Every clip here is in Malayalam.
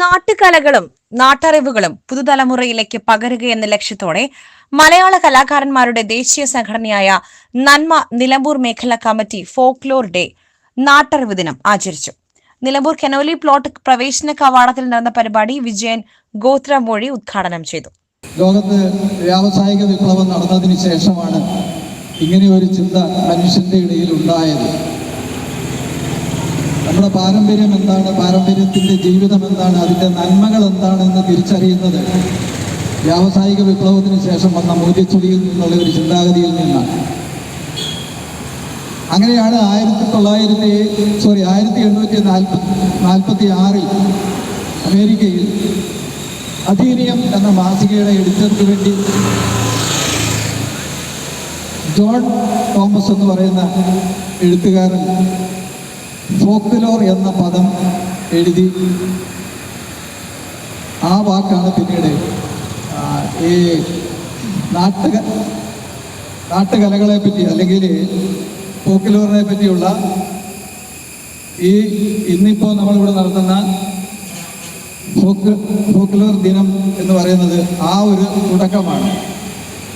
നാട്ടുകലകളും നാട്ടറിവുകളും പുതുതലമുറയിലേക്ക് പകരുക എന്ന ലക്ഷ്യത്തോടെ മലയാള കലാകാരന്മാരുടെ ദേശീയ സംഘടനയായ നന്മ നിലമ്പൂർ മേഖലാ കമ്മിറ്റി ഫോക്ലോർ ഡേ നാട്ടറിവ് ദിനം ആചരിച്ചു. നിലമ്പൂർ കെനോലി പ്ലോട്ട് പ്രവേശന കവാടത്തിൽ നടന്ന പരിപാടി വിജയൻ ഗോത്രമൊഴി ഉദ്ഘാടനം ചെയ്തു. ലോകത്ത് വ്യാവസായിക വിപ്ലവം നടന്നതിന് ശേഷമാണ് ഇങ്ങനെ ഒരു ചിന്ത മനുഷ്യന്റെ ഇടയിൽ ഉണ്ടായത്. നമ്മുടെ പാരമ്പര്യം എന്താണ്? പാരമ്പര്യത്തിന്റെ ജീവിതം എന്താണ്? അതിന്റെ നന്മകൾ എന്താണെന്ന് തിരിച്ചറിയുന്നത്. വ്യാവസായിക വിപ്ലവത്തിന് ശേഷം വന്ന മൂല്യച്ചുടിയിൽ നിന്നുള്ള ഒരു ചിന്താഗതിയിൽ നിന്നാണ്. അങ്ങനെയാണ് ആയിരത്തി തൊള്ളായിരത്തി സോറി ആയിരത്തി എണ്ണൂറ്റി നാൽപ്പത്തി നാൽപ്പത്തി ആറിൽ അമേരിക്കയിൽ അധീനിയം എന്ന മാസികയുടെ എഡിറ്റർക്ക് വേണ്ടി ജോൺ തോമസ് എന്ന് പറയുന്ന എഴുത്തുകാരൻ ഫോക്ലോർ എന്ന പദം എഴുതി ആ വാക്കാണ് പിന്നീട് ഈ നാട്ടുക നാട്ടുകലകളെ പറ്റി അല്ലെങ്കിൽ ഫോക്ലോറിനെ പറ്റിയുള്ള ഈ ഇന്നിപ്പോൾ നമ്മളിവിടെ നടത്തുന്ന ഫോക്ലോർ ദിനം എന്ന് പറയുന്നത് ആ ഒരു തുടക്കമാണ്.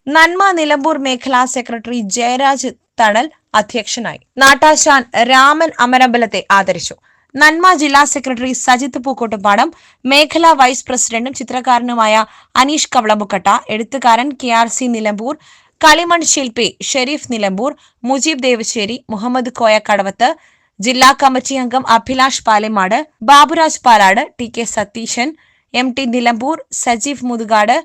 നന്മ നിലമ്പൂർ മേഖലാ സെക്രട്ടറി ജയരാജ് തണൽ അധ്യക്ഷനായി. നാട്ടാശാൻ രാമൻ അമരമ്പലത്തെ ആദരിച്ചു. നന്മ ജില്ലാ സെക്രട്ടറി സജിത്ത് പൂക്കോട്ടുപാടം മേഖലാ വൈസ് പ്രസിഡന്റും ചിത്രകാരനുമായ അനീഷ് കവളമുക്കട്ട എഴുത്തുകാരൻ കെ ആർ സി നിലമ്പൂർ കളിമൺ ശില്പി ഷെരീഫ് നിലമ്പൂർ മുജീബ് ദേവശ്ശേരി മുഹമ്മദ് കോയ കടവത്ത് ജില്ലാ കമ്മിറ്റി അംഗം Abhilash Palamad Baburaj Palad T K Satheesan M T Nilambur Sajeev Muthukad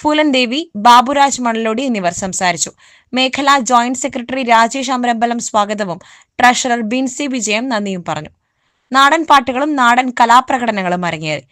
Phoolan Devi Baburaj Manalodi എന്നിവർ സംസാരിച്ചു. മേഖലാ ജോയിന്റ് സെക്രട്ടറി രാജേഷ് അമരമ്പലം സ്വാഗതവും ട്രഷറർ ബിൻസി വിജയം നന്ദിയും പറഞ്ഞു. നാടൻ പാട്ടുകളും നാടൻ കലാപ്രകടനങ്ങളും അരങ്ങേറി.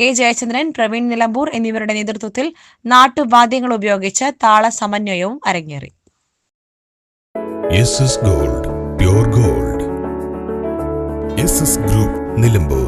കെ ജയചന്ദ്രൻ പ്രവീൺ നിലമ്പൂർ എന്നിവരുടെ നേതൃത്വത്തിൽ നാട്ടുവാദ്യങ്ങൾ ഉപയോഗിച്ച് താള സമന്വയവും അരങ്ങേറി. Gold gold. ഗ്രൂപ്പ് നിലമ്പൂർ.